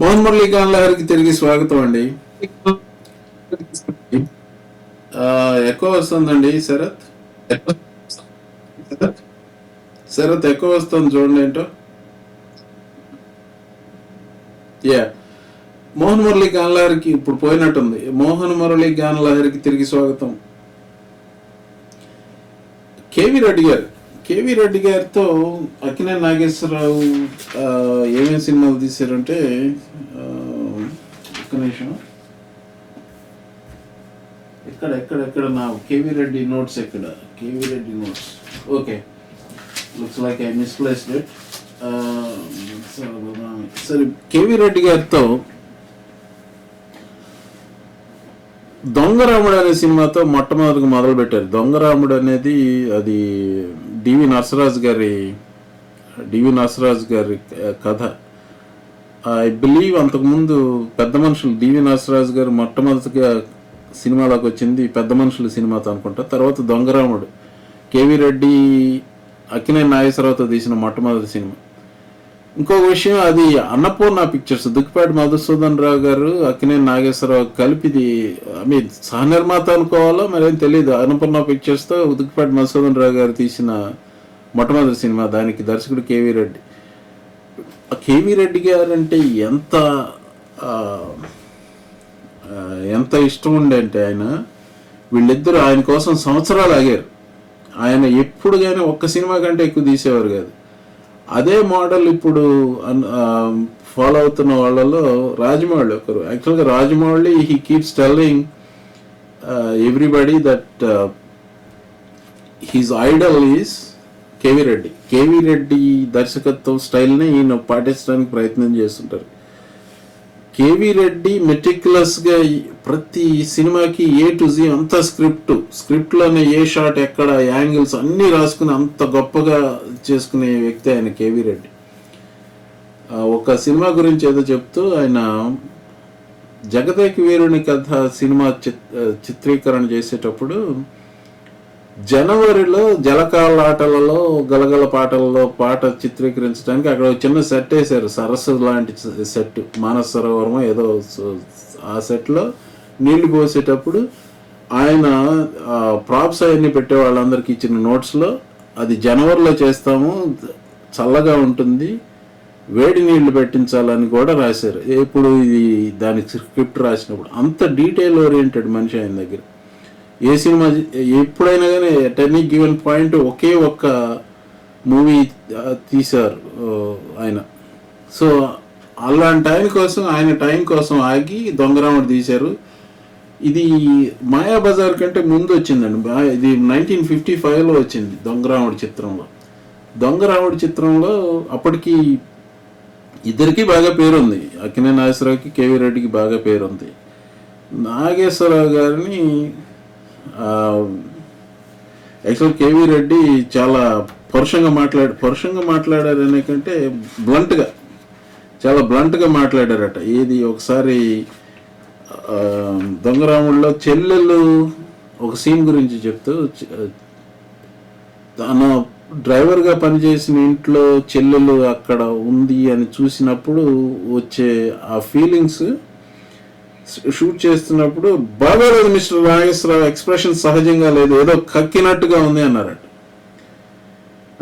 మోహన్ మురళీ గారికి తిరిగి స్వాగతం అండి. ఆ, ఎక్కువ వస్తుందండి శరత్? శరత్ ఎక్కువ వస్తుంది చూడండి ఏంటో. యా మోహన్ మురళీ గాన్లహరికి ఇప్పుడు పోయినట్టుంది. మోహన్ మురళీ గాన్లహరికి తిరిగి స్వాగతం. కేవి రెడ్డి గారు. కేవి రెడ్డి గారితో అక్కినే నాగేశ్వరరావు ఏమేమి సినిమాలు తీశారంటే ఒక్క నిమిషం. ఎక్కడ ఎక్కడ ఎక్కడ నా కేవి రెడ్డి నోట్స్ ఎక్కడ? K V Reddy notes. Okay. Looks like I misplaced it సరే కేవి రెడ్డి గారితో దొంగరాముడు అనే సినిమాతో మొట్టమొదటిగా మొదలు పెట్టారు దొంగరాముడు అనేది అది డివి నరసరాజు గారి డివి నరసరాజు గారి కథ. ఐ బిలీవ్ అంతకుముందు పెద్ద మనుషులు డివి నరసరాజు గారు మొట్టమొదటిగా సినిమాలోకి వచ్చింది పెద్ద మనుషులు సినిమాతో అనుకుంటా. తర్వాత దొంగరాముడు కేవి రెడ్డి అక్కినే నాగేశ్వరరావుతో తీసిన మొట్టమొదటి సినిమా. ఇంకొక విషయం అది అన్నపూర్ణ పిక్చర్స్ దుక్కిపాటి మధుసూదన్ రావు గారు అక్కినే నాగేశ్వరరావు కలిపిది ఐ మీన్ సహ నిర్మాత అనుకోవాలో మరేం తెలియదు అన్నపూర్ణ పిక్చర్స్తో దుక్కిపాటి మధుసూదన్ రావు గారు తీసిన మొట్టమొదటి సినిమా దానికి దర్శకుడు కేవీ రెడ్డి. ఆ కేవీ రెడ్డి గారు అంటే ఎంత ఎంత ఇష్టం ఉండే అంటే ఆయన వీళ్ళిద్దరూ ఆయన కోసం సంవత్సరాలు ఆగారు. ఆయన ఎప్పుడు కానీ ఒక్క సినిమా కంటే ఎక్కువ తీసేవారు కాదు. అదే మోడల్ ఇప్పుడు ఫాలో అవుతున్న వాళ్ళలో రాజమౌళి ఒకరు. యాక్చువల్గా Rajamouli he keeps telling everybody that his idol is K V Reddy K V Reddy దర్శకత్వం స్టైల్ని ఈయన పాటించడానికి ప్రయత్నం చేస్తుంటారు. కేవీ రెడ్డి మెటిక్యులస్గా ప్రతి సినిమాకి ఏ టు జీ అంత స్క్రిప్ట్. స్క్రిప్ట్లోనే ఏ షాట్ ఎక్కడ యాంగిల్స్ అన్నీ రాసుకుని అంత గొప్పగా చేసుకునే వ్యక్తి ఆయన కేవీ రెడ్డి. ఒక సినిమా గురించి ఏదో చెప్తూ ఆయన జగదేక వీరుని కథ సినిమా చిత్- చిత్రీకరణ చేసేటప్పుడు జనవరిలో జలకాల ఆటలలో గలగల పాటలలో పాట చిత్రీకరించడానికి అక్కడ ఒక చిన్న సెట్ వేశారు. సరస్సు లాంటి సెట్ మానస సరోవరం ఏదో ఆ సెట్లో నీళ్ళు పోసేటప్పుడు ఆయన ప్రాప్స్ అవన్నీ పెట్టే వాళ్ళందరికీ ఇచ్చిన నోట్స్లో అది జనవరిలో చేస్తాము చల్లగా ఉంటుంది వేడి నీళ్ళు పెట్టించాలని కూడా రాశారు. ఎప్పుడు ఇది దానికి స్క్రిప్ట్ రాసినప్పుడు అంత డీటెయిల్ ఓరియంటెడ్ మనిషి ఆయన దగ్గర. ఏ సినిమా ఎప్పుడైనా కానీ అట్ ఎనీ గివెన్ పాయింట్ ఒకే ఒక్క మూవీ తీశారు ఆయన. సో అలాంటి టైం కోసం ఆయన టైం కోసం ఆగి దొంగరాముడు తీశారు. ఇది మాయాబజార్ కంటే ముందు వచ్చిందండి. ఇది నైన్టీన్ ఫిఫ్టీ ఫైవ్లో వచ్చింది దొంగరాముడు చిత్రంలో. దొంగరాముడు చిత్రంలో అప్పటికి ఇద్దరికి బాగా పేరుంది. అక్కినే నాగేశ్వరరావుకి కేవీ రెడ్డికి బాగా పేరుంది. నాగేశ్వరరావు గారిని యాక్చువల్ కేవీ రెడ్డి చాలా పరుషంగా మాట్లాడు పరుషంగా మాట్లాడారు అనే కంటే బ్లంట్గా చాలా బ్లంట్గా మాట్లాడారట. ఏది ఒకసారి ఆ, దొంగరాముడిలో చెల్లెళ్ళు ఒక సీన్ గురించి చెప్తూ తను డ్రైవర్గా పనిచేసిన ఇంట్లో చెల్లెలు అక్కడ ఉంది అని చూసినప్పుడు వచ్చే ఆ ఫీలింగ్స్ షూట్ చేస్తున్నప్పుడు బాగాలేదు మిస్టర్ నాగేశ్వరరావు ఎక్స్ప్రెషన్ సహజంగా లేదు ఏదో కక్కినట్టుగా ఉంది అన్నారట.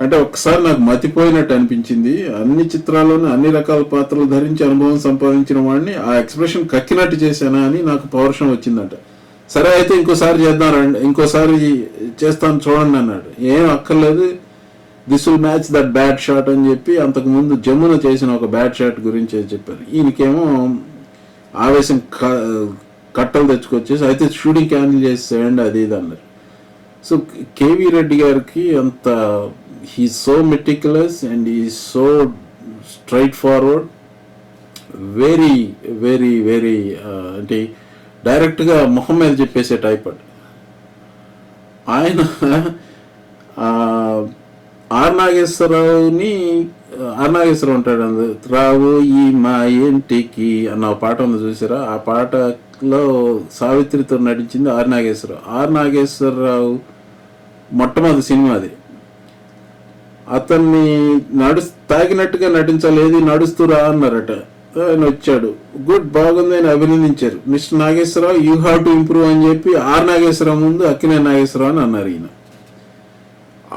అంటే ఒకసారి నాకు మతిపోయినట్టు అనిపించింది. అన్ని చిత్రాల్లోనూ అన్ని రకాల పాత్రలు ధరించి అనుభవం సంపాదించిన వాడిని ఆ ఎక్స్ప్రెషన్ కక్కినట్టు చేశానా అని నాకు పౌరుషం వచ్చిందంట. సరే అయితే ఇంకోసారి చేద్దాం రండి ఇంకోసారి చేస్తాను చూడండి అన్నాడు. ఏం అక్కర్లేదు this will match that bad shot అని చెప్పి అంతకుముందు జమ్మున చేసిన ఒక బ్యాడ్ షాట్ గురించి చెప్పారు. ఈయనకేమో ఆవేశం క- కట్టలు తెచ్చుకొచ్చేసి అయితే షూటింగ్ క్యాన్సిల్ చేసేయండి అది ఇది అన్నారు. సో కేవీ రెడ్డి గారికి అంత he so meticulous and he so straightforward very very very అంటే డైరెక్ట్గా మొహం మీద చెప్పేసే టైప్ అండి. ఆయన ఆర్ నాగేశ్వరరావుని ఆర్ ఉంటాడు అందు రావు ఈ మా ఇంటికి అన్న పాట ఉంది చూసారా? ఆ పాటలో సావిత్రితో నటించింది ఆర్ నాగేశ్వరరావు ఆర్ నాగేశ్వరరావు మొట్టమొదటి సినిమా అది. అతన్ని నడు తాగినట్టుగా నటించలేదు నడుస్తూ రా అన్నారట. ఆయన వచ్చాడు. గుడ్ బాగుంది అని అభినందించారు. Mister Nageswara Rao you have to improve అని చెప్పి ఆర్ నాగేశ్వరరావు ముందు అక్కినే నాగేశ్వరరావు అని అన్నారు ఈయన.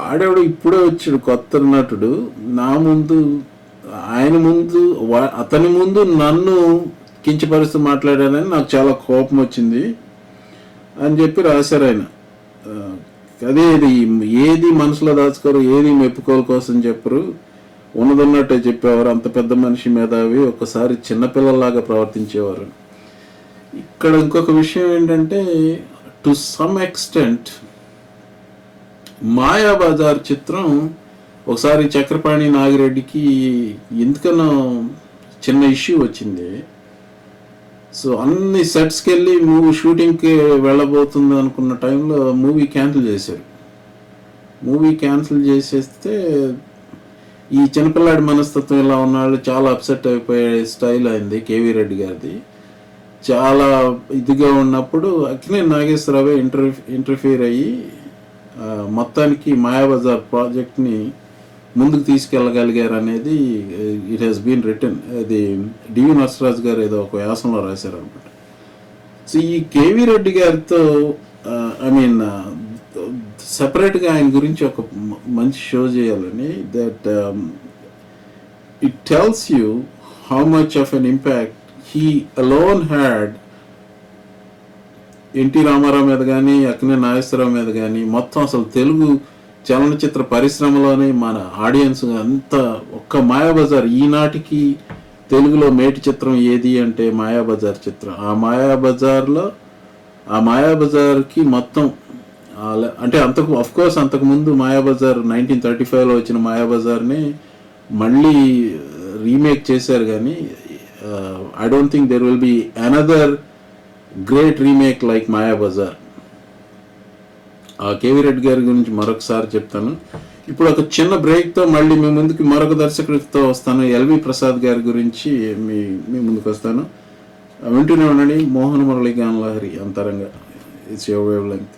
ఆడేవాడు ఇప్పుడే వచ్చాడు కొత్త నటుడు. నా ముందు ఆయన ముందు అతని ముందు నన్ను కించపరుస్తూ మాట్లాడానని నాకు చాలా కోపం వచ్చింది అని చెప్పి రాశారు ఆయన. అదే ఇది ఏది మనసులో దాచుకోరు ఏది మెప్పుకోవాలి కోసం చెప్పరు. ఉన్నదన్నట్టే చెప్పేవారు అంత పెద్ద మనిషి మేధావి ఒకసారి చిన్నపిల్లల్లాగా ప్రవర్తించేవారు. ఇక్కడ ఇంకొక విషయం ఏంటంటే టు సమ్ ఎక్స్టెంట్ మాయాబజార్ చిత్రం ఒకసారి చక్రపాణి నాగిరెడ్డికి ఎందుకనో చిన్న ఇష్యూ వచ్చింది. సో అన్ని సెట్స్కి వెళ్ళి మూవీ షూటింగ్కి వెళ్ళబోతుంది అనుకున్న టైంలో మూవీ క్యాన్సిల్ చేశారు. మూవీ క్యాన్సిల్ చేసేస్తే ఈ చిన్నపిల్లాడి మనస్తత్వం ఇలా ఉన్నాళ్ళు చాలా అప్సెట్ అయిపోయే స్టైల్ అయింది కేవీ రెడ్డి గారిది. చాలా ఇదిగా ఉన్నప్పుడు అక్కినే నాగేశ్వరరావు ఇంటర్ ఇంటర్ఫీర్ అయ్యి మొత్తానికి మాయాబజార్ ప్రాజెక్ట్ని ముందుకు తీసుకెళ్ళగలిగారు అనేది ఇట్ హ్యాస్ బీన్ రిటర్న్ అది డివి నరసరాజు గారు ఏదో ఒక వ్యాసంలో రాశారనమాట సో ఈ కేవీ రెడ్డి గారితో ఐ మీన్ సపరేట్గా ఆయన గురించి ఒక మంచి షో చేయాలని that it tells you how much of an impact he alone had N T Rama Rao మీద కానీ అక్కనే నాగేశ్వరరావు మీద కానీ మొత్తం అసలు తెలుగు చలనచిత్ర పరిశ్రమలోనే మన ఆడియన్స్ అంత ఒక్క మాయాబజార్ ఈనాటికి తెలుగులో మేటి చిత్రం ఏది అంటే మాయాబజార్ చిత్రం. ఆ మాయాబజార్లో ఆ మాయాబజార్కి మొత్తం అంటే అంతకు అఫ్కోర్స్ అంతకుముందు అంతకు ముందు మాయాబజార్ నైన్టీన్ థర్టీ ఫైవ్లో వచ్చిన మాయాబజార్ని మళ్ళీ రీమేక్ చేశారు కానీ I don't think there will be another great remake like Maya Bazaar ఆ కేవీ రెడ్డి గారి గురించి మరొకసారి చెప్తాను. ఇప్పుడు ఒక చిన్న బ్రేక్తో మళ్ళీ మీ ముందుకి మరొక దర్శకుడితో వస్తాను. ఎల్వి ప్రసాద్ గారి గురించి మీ మీ ముందుకు వస్తాను. వింటూనే ఉండండి. మోహన్ మురళి గాన్ లహరి అంతరంగా. It's your wavelength